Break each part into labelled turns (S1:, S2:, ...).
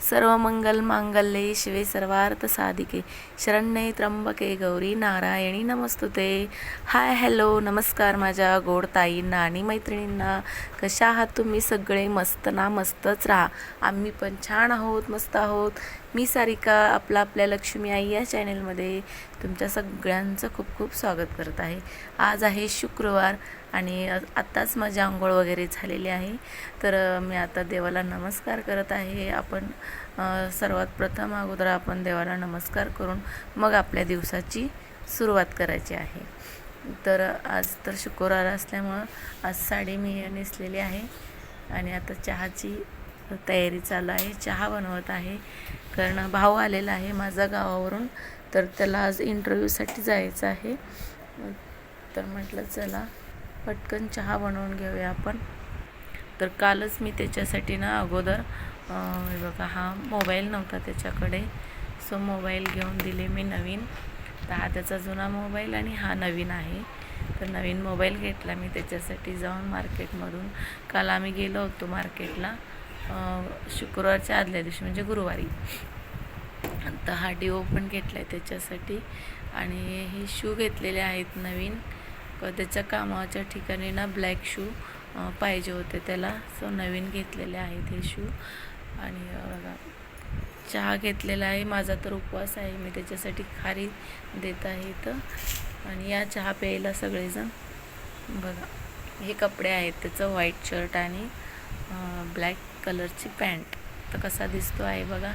S1: सर्व मंगल मांगल्ये शिवे सर्वार्थ साधिके. शरण्ये त्र्यंबके गौरी नारायणी नमस्तुते. हाय हॅलो नमस्कार माझ्या गोड ताईंना आणि मैत्रिणींना. कशा आहात तुम्ही? सगळे मस्त ना मस्तच राहा. आम्ही पण छान आहोत मस्त आहोत. मी सारिका आपला आपल्या लक्ष्मी आई या चॅनेलमध्ये तुमच्या सगळ्यांचं खूप खूप स्वागत करत आहे. आज आहे शुक्रवार आणि आत्ताच माझी आंघोळ वगैरे झालेली आहे. तर मी आता देवाला नमस्कार करत आहे. आपण सर्वात प्रथम अगोदर आपण देवाला नमस्कार करून मग आपल्या दिवसाची सुरुवात करायची आहे. तर आज तर शुक्रवार असल्यामुळं आज साडी मी नेसलेली आहे आणि आता चहाची तयारी चालू आहे. चहा बनवत आहे. कारण भाऊ आलेला आहे माझा गावावरून. तर त्याला आज इंटरव्ह्यूसाठी जायचं आहे. तर म्हटलं चला. पटकन चहा बनवून घेऊया आपण. तर कालच मी त्याच्यासाठी ना अगोदर बघा हा मोबाईल नव्हता त्याच्याकडे. सो मोबाईल घेऊन दिले मी नवीन. तर हा त्याचा जुना मोबाईल आणि हा नवीन आहे. तर नवीन मोबाईल घेतला मी त्याच्यासाठी जाऊन मार्केटमधून. काल आम्ही गेलो होतो मार्केटला शुक्रवारच्या आदल्या दिवशी म्हणजे गुरुवारी. तर हा डिओ पण घेतला आहे त्याच्यासाठी. आणि हे शू घेतलेले आहेत नवीन. त्याच्या कामाच्या ठिकाणी ना ब्लॅक शू पाहिजे होते. त्याला सो नवीन घेतलेले आहेत हे शू आणि बघा चहा घेतलेला आहे. माझा तर उपवास आहे. मी त्याच्यासाठी खारी देत आहे तर आणि या चहा प्यायला सगळेजण बघा हे कपडे आहेत. त्याचं व्हाईट शर्ट आणि ब्लॅक कलरची पॅन्ट तर कसा दिसतो आहे बघा.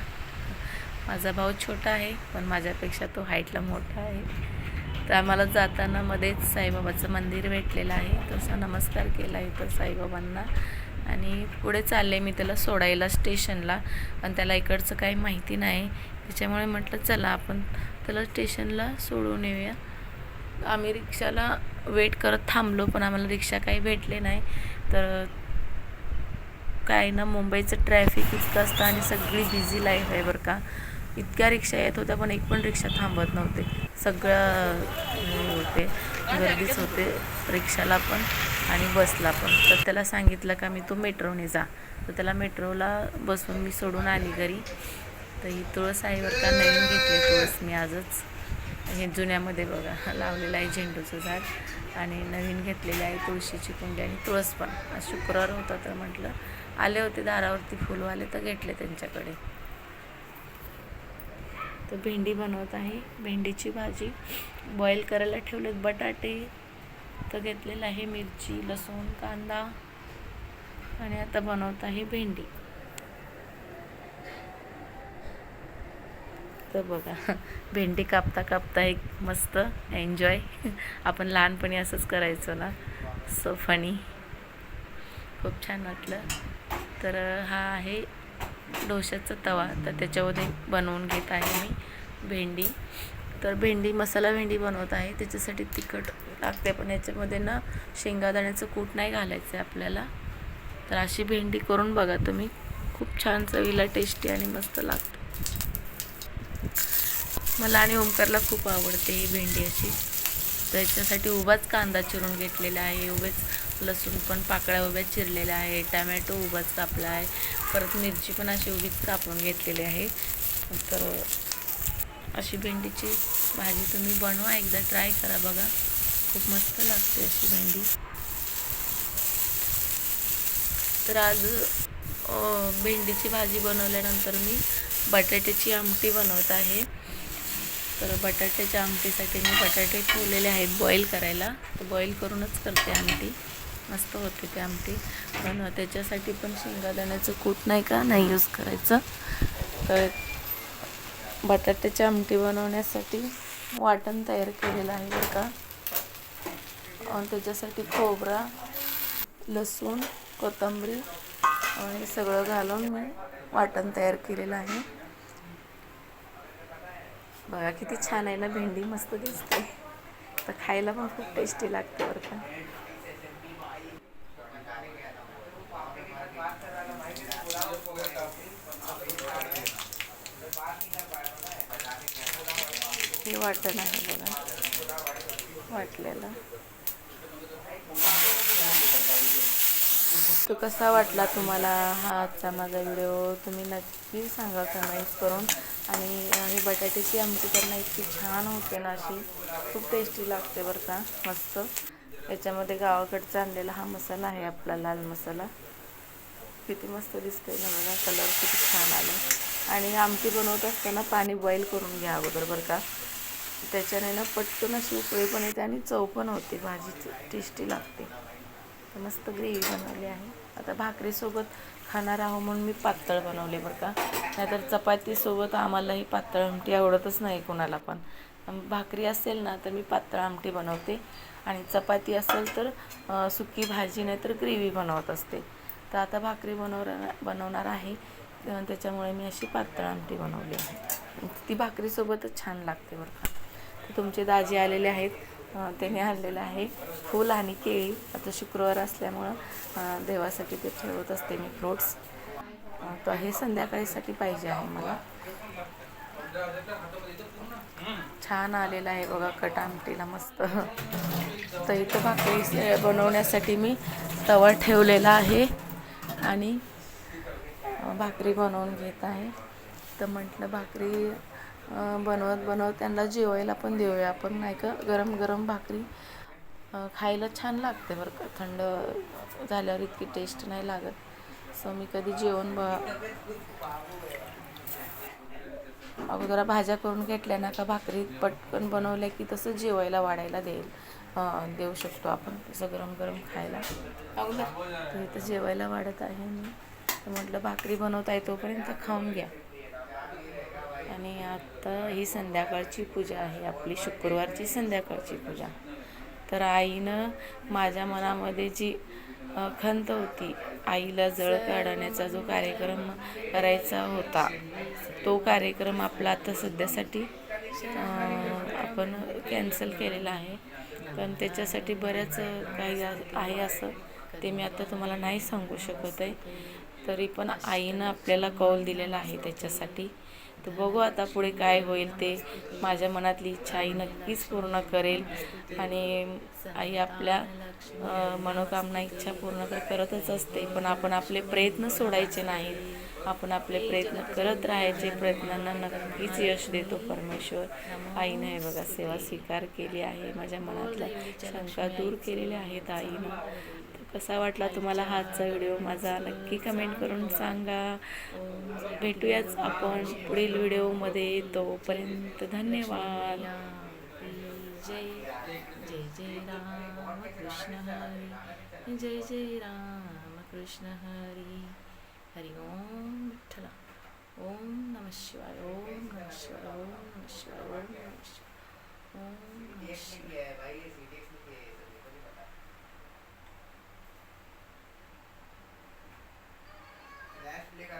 S1: माझा भाऊ छोटा आहे पण माझ्यापेक्षा तो हाईटला मोठा आहे. तर आम्हाला जाताना मध्येच साईबाबाचं मंदिर भेटलेलं आहे. तसा नमस्कार केला इथं साईबाबांना. आणि पुढे चालले मी त्याला सोडायला स्टेशनला. पण त्याला इकडचं काही माहिती नाही. त्याच्यामुळे म्हटलं चला आपण त्याला स्टेशनला सोडून येऊया. आम्ही रिक्षाला वेट करत थांबलो पण आम्हाला रिक्षा काही भेटले नाही. तर काय ना मुंबईचं ट्रॅफिक इतकं असतं आणि सगळी बिझी लाईफ आहे बरं का. इतक्या रिक्षा येत होत्या पण एक पण रिक्षा थांबत नव्हते. सगळं हे होते. गर्दीच होते रिक्षाला पण आणि बसला पण. तर त्याला सांगितलं का मी तू मेट्रोने जा. तर त्याला मेट्रोला बसून मी सोडून आली घरी. तर ही तुळस आहे का नवीन घेतली तुळस मी आजच. हे जुन्यामध्ये बघा लावलेलं आहे झेंडूचं झाड. आणि नवीन घेतलेलं आहे तुळशीची कुंडी आणि तुळस पण. आज शुक्रवार होता तर म्हटलं आले होते दारावरती फुलवाले तर घेतले त्यांच्याकडे. तर भेंडी बनवत आहे. भेंडीची भाजी बॉईल करायला ठेवलेत बटाटे. तर घेतलेलं आहे मिरची लसूण कांदा आणि आता बनवत आहे भेंडी. तर बघा भेंडी कापता कापता एक मस्त एन्जॉय आपण लहानपणी असंच करायचो ना. सो फनी खूप छान वाटलं. तर हा आहे डोशाचा तवा. तर त्याच्यामध्ये बनवून घेत आहे मी भेंडी. तर भेंडी मसाला भेंडी बनवत आहे. त्याच्यासाठी तिखट लागते पण याच्यामध्ये ना शेंगादाण्याचं कूट नाही घालायचं आहे आपल्याला. तर अशी भेंडी करून बघा तुम्ही. खूप छान चवीला टेस्टी आणि मस्त लागते. मला आणि ओमकारला खूप आवडते ही भेंडी अशी. तर याच्यासाठी उभाच कांदा चिरून घेतलेला आहे. उभेच लसूण पण पाकळ्या उभ्या चिरलेल्या आहे टॅमॅटो उभाच कापला आहे. परत मिरची पण अशी उभीच कापून घेतलेली आहे. तर अशी भेंडीची भाजी तुम्ही बनवा एकदा ट्राय करा बघा. खूप मस्त लागते अशी भेंडी. तर आज भेंडीची भाजी बनवल्यानंतर मी बटाट्याची आमटी बनवत आहे. तर बटाट्याच्या आमटीसाठी मी बटाटे ठेवलेले आहेत बॉईल करायला. तर बॉईल करूनच करते आमटी. मस्त होते ते आमटी. पण त्याच्यासाठी पण शेंगादाण्याचं कूट नाही का? नाही यूज करायचं. तर बटाट्याची आमटी बनवण्यासाठी वाटण तयार केलेलं आहे बरं का. त्याच्यासाठी खोबरा लसूण कोथंबरी हे सगळं घालून मी वाटण तयार केलेलं आहे. बघा किती छान आहे ना भेंडी मस्त दिसते. तर खायला पण खूप टेस्टी लागते बरं का. वाटण आहे बघा वाटलेलं. तो कसा वाटला तुम्हाला हा आजचा माझा व्हिडिओ? तुम्ही नक्की सांगा कमेंट्स करून. आणि हे बटाट्याची आमटी करणं इतकी छान होते ना अशी. खूप टेस्टी लागते बरं का मस्त. याच्यामध्ये गावाकडचा आणलेला हा मसाला आहे आपला लाल मसाला. किती मस्त दिसतंय ना बघा कलर किती छान आला. आणि आमटी बनवत असताना पाणी बॉईल करून घ्या अगोदर बरं का. त्याच्याने ना पटकन अशी उकळी पण येते आणि चव पण होते भाजीची. टेस्टी लागते. मस्त ग्रेव्ही बनवली आहे. आता भाकरीसोबत खाणार आहो म्हणून मी पातळ बनवले बरं का. नाहीतर चपातीसोबत आम्हालाही पातळ आमटी आवडतच नाही कोणाला पण. भाकरी असेल ना तर मी पातळ आमटी बनवते. आणि चपाती असेल तर सुकी भाजी नाही तर ग्रेव्ही बनवत असते. तर आता भाकरी बनवणार बनवणार आहे. त्याच्यामुळे मी अशी पातळ आमटी बनवली आहे. ती भाकरीसोबतच छान लागते बरं का. तुमचे दाजी आलेले आहेत. त्याने आणलेलं आहे फूल आणि केळी. आता शुक्रवार असल्यामुळं देवासाठी ते ठेवत असते मी फ्रूट्स. तर हे संध्याकाळीसाठी पाहिजे आहे मला. छान आलेला आहे बघा कट आमटीला मस्त. तर इथं भाकरी बनवण्यासाठी मी तवा ठेवलेला आहे आणि भाकरी बनवून घेत आहे. तर म्हटलं भाकरी बनवत बनवत त्यांना जेवायला पण देऊया. आपण नाही का गरम गरम भाकरी खायला छान लागते बरं का. थंड झाल्यावर इतकी टेस्ट नाही लागत. सो मी कधी जेवण ब अगोदर भाज्या करून घेतल्या ना का भाकरी पटकन बनवल्या की तसं जेवायला वाढायला देईल. देऊ शकतो आपण तसं गरम गरम खायला. तर इथं जेवायला वाढत आहे मी. तर म्हटलं भाकरी बनवता आहे तोपर्यंत खाऊन घ्या. आणि आता ही संध्याकाळची पूजा आहे आपली शुक्रवारची संध्याकाळची पूजा. तर आईनं माझ्या मनामध्ये जी खंत होती आईला जळ काढण्याचा जो कार्यक्रम करायचा होता तो कार्यक्रम आपला आता सध्यासाठी आपण कॅन्सल केलेला आहे. पण त्याच्यासाठी बऱ्याच काही आहे असं ते मी आता तुम्हाला नाही सांगू शकत आहे. तरी पण आईनं आपल्याला कौल दिलेला आहे त्याच्यासाठी. तर बघू आता पुढे काय होईल ते. माझ्या मनातली इच्छा आई नक्कीच पूर्ण करेल. आणि आई आपल्या मनोकामना इच्छा पूर्ण तर करतच असते. पण आपण आपले प्रयत्न सोडायचे नाहीत. आपण आपले प्रयत्न करत राहायचे. प्रयत्नांना नक्कीच यश देतो परमेश्वर. आईनं हे बघा सेवा स्वीकार केली आहे. माझ्या मनातल्या शंका दूर केलेल्या आहेत आईनं. कसा वाटला तुम्हाला हाचा आजचा व्हिडिओ माझा? नक्की कमेंट करून सांगा. भेटूयाच आपण पुढील व्हिडिओमध्ये. तोपर्यंत धन्यवाद. जय जय जय राम कृष्ण हरी. जय जय राम कृष्ण हरी. हरि ओम विठ्ठला. ओम नम शिवाय ओम नम शिवाय ओम नम शिवाय ओम नम शिवाय. ओम नम शिवाय. explica